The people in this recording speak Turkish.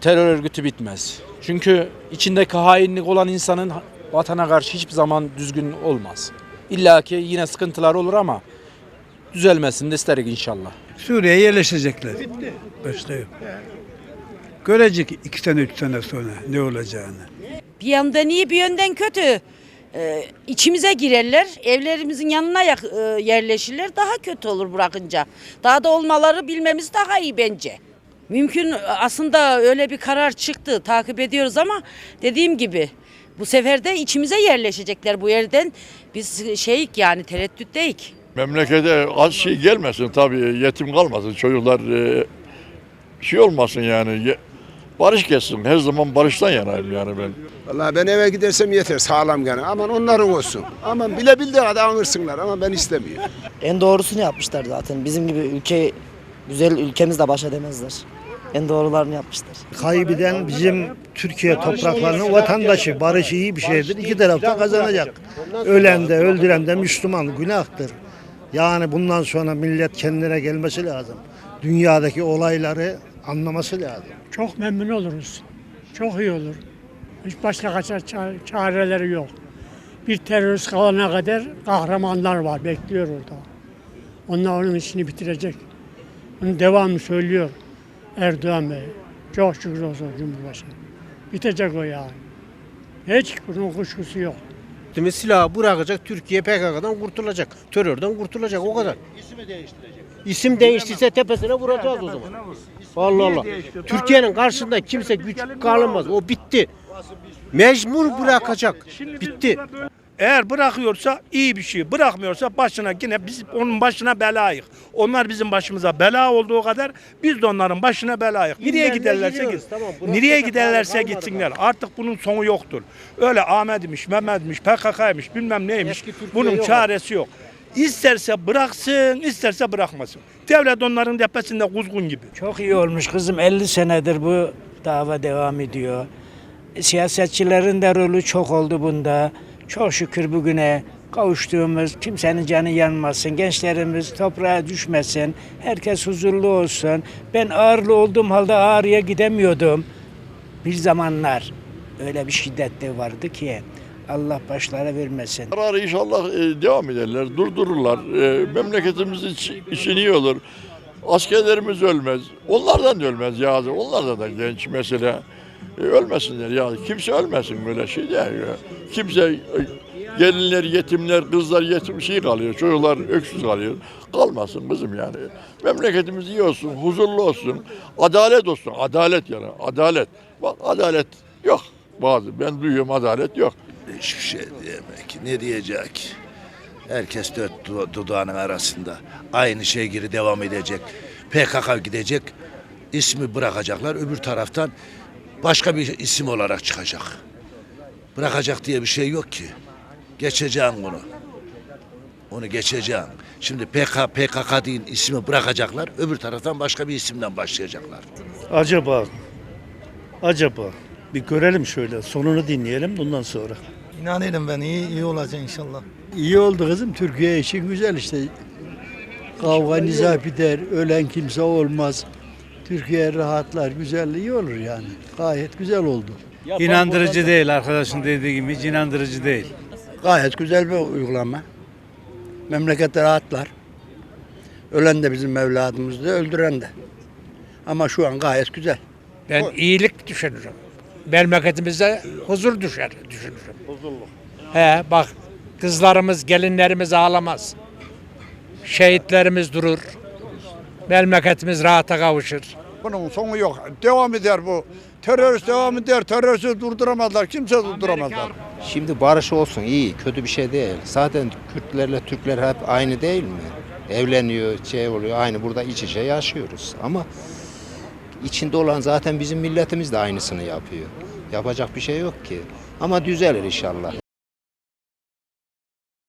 Terör örgütü bitmez. Çünkü içindeki hainlik olan insanın vatana karşı hiçbir zaman düzgün olmaz. İlla ki yine sıkıntılar olur ama düzelmesini de isterik inşallah. Suriye'ye yerleşecekler. Bitti. Başta yok. Görecek iki sene üç sene sonra ne olacağını. Bir yandan iyi bir yönden kötü. Ee, içimize girerler, evlerimizin yanına yak- e, yerleşirler. Daha kötü olur bırakınca. Daha da olmaları bilmemiz daha iyi bence. Mümkün aslında öyle bir karar çıktı. Takip ediyoruz ama dediğim gibi bu sefer de içimize yerleşecekler bu yerden. Biz şeyik yani tereddütteyik. Memlekete az şey gelmesin tabii yetim kalmasın çocuklar e, şey olmasın yani ye- barış geçsin her zaman barıştan yanayım yani ben. Vallahi ben eve gidersem yeter sağlam gene. Aman onların olsun. Aman bile bildiği kadar anırsınlar ama ben istemiyorum. En doğrusunu yapmışlar zaten. Bizim gibi ülke güzel ülkemizle baş edemezler. En doğrularını yapmışlar. Kaybeden bizim Türkiye topraklarının vatandaşı. Barış iyi bir şeydir. İki taraf da kazanacak. Ölen de öldüren de Müslüman. Günahtır. Yani bundan sonra millet kendine gelmesi lazım. Dünyadaki olayları anlaması lazım. Çok memnun oluruz. Çok iyi olur. Hiç başka kaçar ça- çareleri yok. Bir terörist kalana kadar kahramanlar var, bekliyor orada. Onlar onun işini bitirecek. Bunu devamlı söylüyor Erdoğan Bey. Çok şükür olsun Cumhurbaşkanı. Bitecek o yani. Hiç bunun kuşkusu yok. Demek silahı bırakacak, Türkiye PKK'dan kurtulacak. Terörden kurtulacak o kadar. İsmi değiştirecek. İsim değiştirse tepesine vuracağız o zaman. Allah Allah. Türkiye'nin karşısında kimse güç kalmaz. O bitti. Mecbur bırakacak. Bitti. Eğer bırakıyorsa iyi bir şey. Bırakmıyorsa başına yine biz onun başına belayık. Onlar bizim başımıza bela olduğu kadar biz de onların başına belayık. Nereye giderlerse gidiyoruz, git. tamam, Nereye giderlerse gitsinler. Artık bunun sonu yoktur. Öyle Ahmet'miş, Mehmet'miş, PKK'ymış, bilmem neymiş. Bunun yok çaresi yok. İsterse bıraksın, isterse bırakmasın. Devlet onların tepesinde kuzgun gibi. Çok iyi olmuş kızım. 50 senedir bu dava devam ediyor. Siyasetçilerin de rolü çok oldu bunda. Çok şükür bugüne kavuştuğumuz, kimsenin canı yanmasın, gençlerimiz toprağa düşmesin, herkes huzurlu olsun. Ben ağırlı olduğum halde ağrıya gidemiyordum. Bir zamanlar öyle bir şiddetli vardı ki Allah başlara vermesin. Kararı inşallah e, devam ederler, durdururlar. E, memleketimiz iç, için iyi olur. Askerlerimiz ölmez. Onlardan da ölmez ya. Onlardan da genç mesela. E, ölmesinler ya. Kimse ölmesin böyle şey değil ya. Kimse e, gelinler, yetimler, kızlar yetim şey kalıyor. Çocuklar öksüz kalıyor. Kalmasın kızım yani. Memleketimiz iyi olsun, huzurlu olsun. Adalet olsun. Adalet yani. Adalet. Bak adalet yok. Bazı ben duyuyorum adalet yok. Hiçbir şey diyemek. Ne diyecek? Herkes dört du- dudağının arasında. Aynı şey geri devam edecek. PKK gidecek. ismi bırakacaklar. Öbür taraftan başka bir isim olarak çıkacak. Bırakacak diye bir şey yok ki. Geçeceğim bunu. Onu geçeceğim. Şimdi PK, PKK deyin ismi bırakacaklar. Öbür taraftan başka bir isimden başlayacaklar. Acaba, acaba bir görelim şöyle sonunu dinleyelim bundan sonra. İnanıyorum ben iyi, iyi olacak inşallah. İyi oldu kızım. Türkiye için güzel işte. Kavga nizah biter. Ölen kimse olmaz. Türkiye rahatlar. Güzel iyi olur yani. Gayet güzel oldu. İnandırıcı değil arkadaşın dediği gibi hiç inandırıcı değil. Gayet güzel bir uygulama. Memlekette rahatlar. Ölen de bizim evladımızdı, öldüren de. Ama şu an gayet güzel. Ben iyilik düşünürüm. Memleketimize huzur düşer düşünürüm. Huzurlu. He bak kızlarımız, gelinlerimiz ağlamaz. Şehitlerimiz durur. Memleketimiz rahata kavuşur. Bunun sonu yok. Devam eder bu. Terörist devam eder. Teröristi durduramazlar. Kimse durduramazlar. Şimdi barış olsun iyi, kötü bir şey değil. Zaten Kürtlerle Türkler hep aynı değil mi? Evleniyor, şey oluyor, aynı burada iç içe yaşıyoruz. Ama içinde olan zaten bizim milletimiz de aynısını yapıyor. Yapacak bir şey yok ki. Ama düzelir inşallah.